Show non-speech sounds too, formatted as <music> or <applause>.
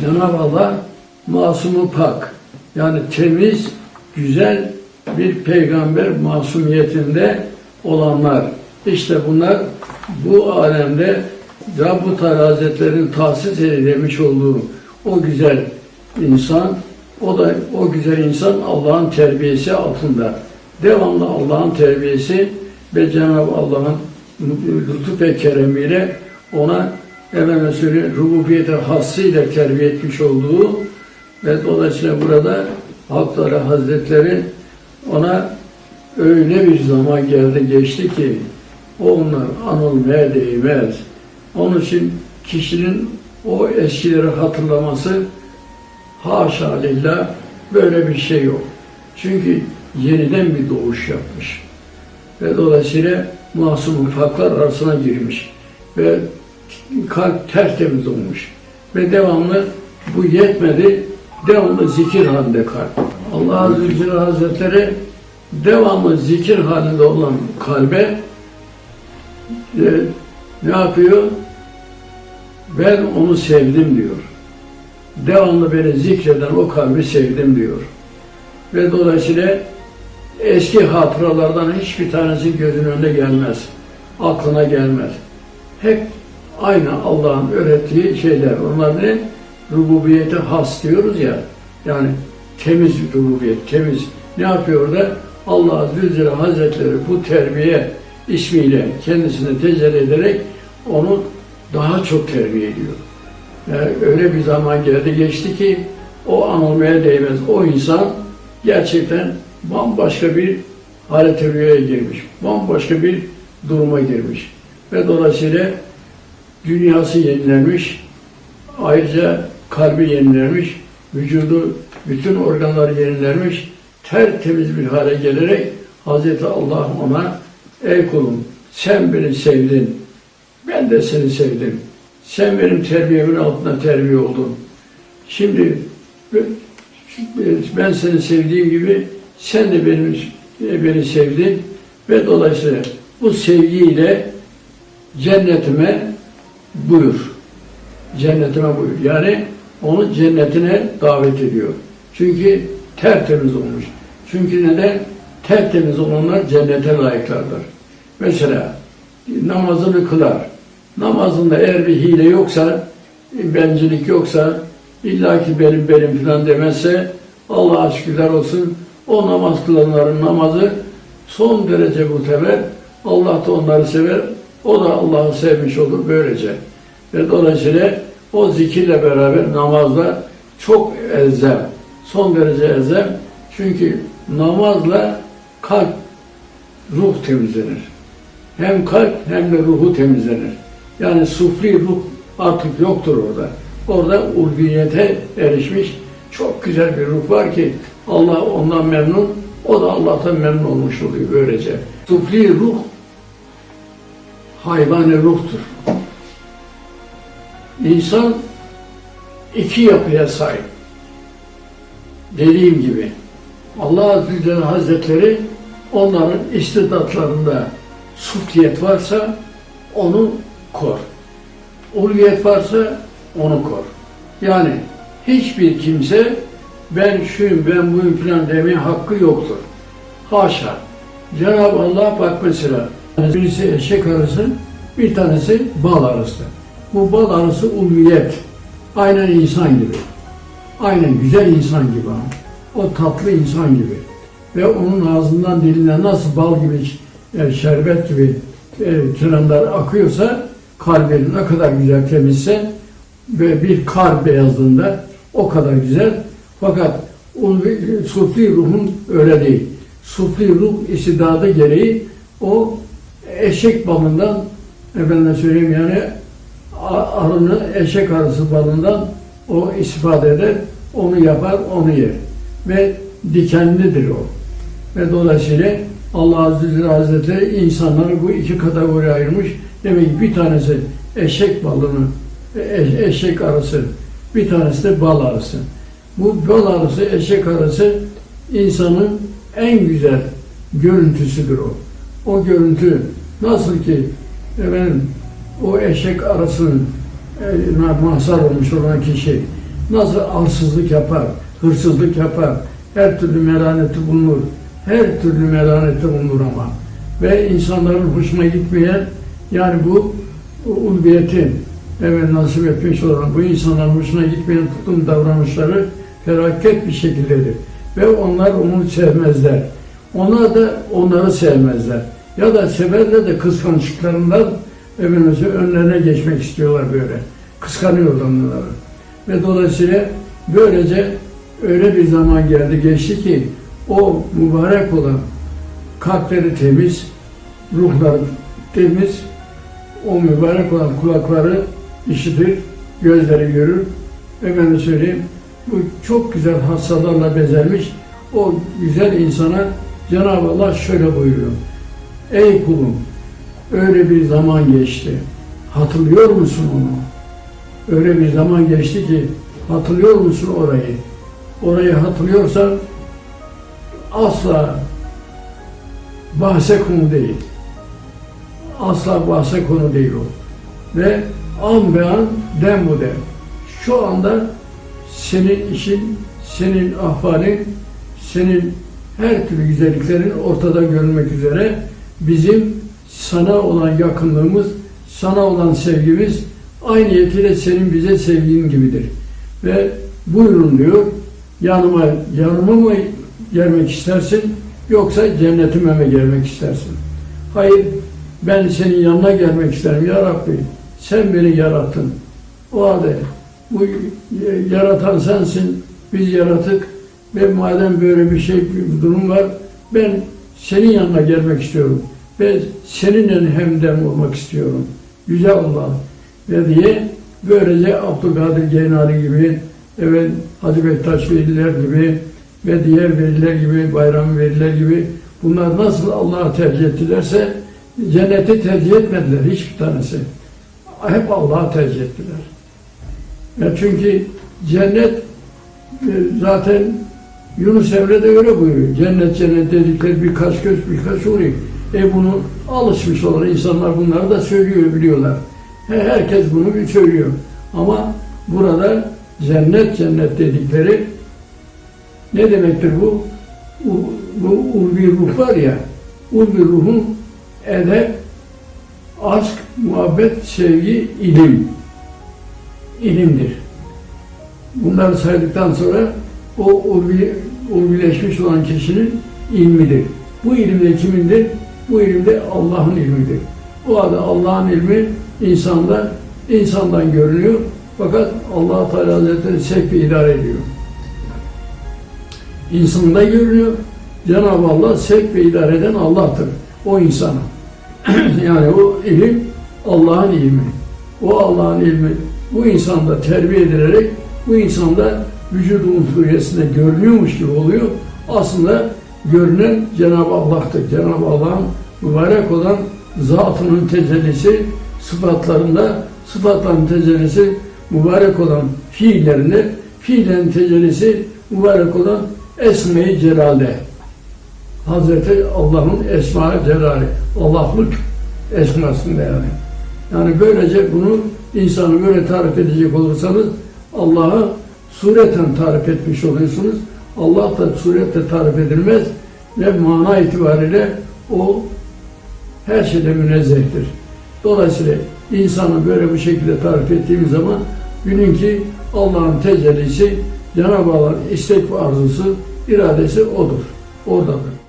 Cenab-ı Allah masumu pak yani temiz, güzel bir peygamber masumiyetinde olanlar. İşte bunlar bu alemde Rabb-ı Teala Hazretleri'nin tahsis eylemiş olduğu o güzel insan, o da o güzel insan Allah'ın terbiyesi altında. Devamlı Allah'ın terbiyesi ve Cenab-ı Allah'ın lütuf ve keremiyle ona efendim söyleyeyim rububiyete hassıyla terbiye etmiş olduğu ve dolayısıyla burada Halkları Hazretleri ona öyle bir zaman geldi geçti ki onlar anılmaya değmez. Onun için kişinin o eskileri hatırlaması haşa lillah böyle bir şey yok. Çünkü yeniden bir doğuş yapmış. Ve dolayısıyla masum ufaklar arasına girmiş. Ve kalp tertemiz olmuş. Ve devamlı bu yetmedi, devamlı zikir halinde kalp. Allah Azze ve Celle Hazretleri devamlı zikir halinde olan kalbe e, ne yapıyor? Ben onu sevdim diyor. Devamlı beni zikreden o kalbi sevdim diyor. Ve dolayısıyla eski hatıralardan hiçbir tanesi gözünün önüne gelmez. Aklına gelmez. Hep aynı Allah'ın öğrettiği şeyler. Onlar ne? Rububiyete has diyoruz ya. Yani temiz rububiyet, temiz. Ne yapıyor da? Allah Azze Hazretleri bu terbiye ismiyle kendisine tecelli ederek onu daha çok terbiye ediyor. Yani öyle bir zaman geldi geçti ki o anılmaya değmez. O insan gerçekten bambaşka bir halete rüyaya girmiş. Bambaşka bir duruma girmiş. Ve dolayısıyla dünyası yenilenmiş. Ayrıca kalbi yenilenmiş. Vücudu, bütün organları yenilenmiş. Tertemiz bir hale gelerek Hazreti Allah ona ey kulum sen beni sevdin. Ben de seni sevdim. Sen benim terbiyemin altında terbiye oldun. Şimdi ben seni sevdiğim gibi sen de benim beni sevdin ve dolayısıyla bu sevgiyle cennetime buyur. Cennetime buyur. Yani onu cennetine davet ediyor. Çünkü tertemiz olmuş. Çünkü neden? Tertemiz olanlar cennete layıklardır. Mesela namazını kılar. Namazında eğer bir hile yoksa, bencilik yoksa, illaki benim benim filan demezse Allah'a şükürler olsun. O namaz kılanların namazı son derece muteber. Allah da onları sever. O da Allah'ı sevmiş olur böylece. Ve dolayısıyla o zikirle beraber namazla çok elzem. Son derece elzem. Çünkü namazla kalp, ruh temizlenir. Hem kalp hem de ruhu temizlenir. Yani sufli ruh artık yoktur orada. Orada ulviyete erişmiş çok güzel bir ruh var ki Allah ondan memnun, o da Allah'tan memnun olmuş oluyor böylece. Sufli ruh hayvani ruhtur. İnsan iki yapıya sahip. Dediğim gibi Allah Azze ve Celle Hazretleri onların istidatlarında sufliyet varsa onu kor. Ulviyet varsa onu kor. Yani hiçbir kimse ben şuyum, ben buyum filan demeye hakkı yoktur. Haşa. Cenab-ı Allah bak mesela birisi eşek arısı, bir tanesi bal arısı. Bu bal arısı ulviyet. Aynen insan gibi. Aynen güzel insan gibi. O tatlı insan gibi. Ve onun ağzından dilinden nasıl bal gibi, yani şerbet gibi e, tırnaklar akıyorsa kalbinin ne kadar güzel temizse ve bir kar beyazlığında o kadar güzel. Fakat ulvi, sufi ruhun öyle değil. Sufi ruh istidadı gereği o eşek balından efendime söyleyeyim yani arını eşek arısı balından o istifade eder, onu yapar, onu yer. Ve dikenlidir o. Ve dolayısıyla Allah Azze ve Hazretleri insanları bu iki kategoriye ayırmış. Demek ki bir tanesi eşek balını, e- eşek arısı, bir tanesi de bal arısı. Bu bal arısı, eşek arısı insanın en güzel görüntüsüdür o. O görüntü nasıl ki efendim, o eşek arısının e, mahzar olmuş olan kişi nasıl arsızlık yapar, hırsızlık yapar, her türlü melaneti bulunur. Her türlü melaneti bulunur ama. Ve insanların hoşuna gitmeyen, yani bu ulviyetin, evet nasip etmiş olan bu insanların hoşuna gitmeyen tutum davranışları felaket bir şekildedir. Ve onlar onu sevmezler. Onlar da onları sevmezler. Ya da severler de kıskançlıklarından efendim, önlerine geçmek istiyorlar böyle. Kıskanıyorlar onları. Ve dolayısıyla böylece öyle bir zaman geldi geçti ki o mübarek olan kalpleri temiz, ruhları temiz, o mübarek olan kulakları işitir, gözleri görür. Efendim söyleyeyim, bu çok güzel hastalarla bezelmiş o güzel insana Cenab-ı Allah şöyle buyuruyor. Ey kulum, öyle bir zaman geçti. Hatırlıyor musun onu? Öyle bir zaman geçti ki hatırlıyor musun orayı? Orayı hatırlıyorsan asla bahse konu değil. Asla bahse konu değil o. Ve an be an dem bu dem. Şu anda senin işin, senin ahvalin, senin her türlü güzelliklerin ortada görünmek üzere bizim sana olan yakınlığımız, sana olan sevgimiz aynı yetiyle senin bize sevgin gibidir. Ve buyurun diyor, yanıma, yanıma mı gelmek istersin yoksa cennetime mi gelmek istersin? Hayır, ben senin yanına gelmek isterim ya Rabbi. Sen beni yarattın. O halde bu yaratan sensin, biz yaratık ve madem böyle bir şey, bir durum var, ben senin yanına gelmek istiyorum ve seninle hemdem olmak istiyorum. Yüce Allah ve diye böylece Abdülkadir Geynani gibi, evet Hacı Bektaş Veliler gibi ve diğer veliler gibi, Bayram Veliler gibi bunlar nasıl Allah'a tercih ettilerse cenneti tercih etmediler hiçbir tanesi. Hep Allah'a tercih ettiler. Ya çünkü cennet e, zaten Yunus Emre de öyle buyuruyor. Cennet cennet dedikleri birkaç göz birkaç oluyor. E bunu alışmış olan insanlar bunları da söylüyor biliyorlar. He, herkes bunu bir söylüyor. Ama burada cennet cennet dedikleri ne demektir bu? Bu, bu ulvi ruh var ya, ulvi ruhun edep, aşk, muhabbet, sevgi, ilim. İlimdir. Bunları saydıktan sonra o ulvi, ulvileşmiş olan kişinin ilmidir. Bu ilimde kimindir? Bu ilimde Allah'ın ilmidir. O halde Allah'ın ilmi insanda, insandan görünüyor. Fakat allah Teala Hazretleri sevk ve idare ediyor. İnsanda görünüyor. Cenab-ı Allah sevk ve idare eden Allah'tır. O insana. <clears throat> yani o ilim Allah'ın ilmi. O Allah'ın ilmi bu insanda terbiye edilerek bu insanda vücudu unsuriyesinde görünüyormuş gibi oluyor. Aslında görünen Cenab-ı Allah'tır. Cenab-ı Allah'ın mübarek olan zatının tecellisi sıfatlarında sıfatların tecellisi mübarek olan fiillerinde fiillerin tecellisi mübarek olan Esme-i Celal'de. Hazreti Allah'ın Esma-i Celali. Allah'lık esmasında yani. Yani böylece bunu insanı böyle tarif edecek olursanız Allah'ı sureten tarif etmiş oluyorsunuz. Allah da surette tarif edilmez ve mana itibariyle o her şeyde münezzehtir. Dolayısıyla insanı böyle bu şekilde tarif ettiğimiz zaman bilin ki Allah'ın tecellisi Cenab-ı Allah'ın istek ve arzusu, iradesi odur. Oradadır.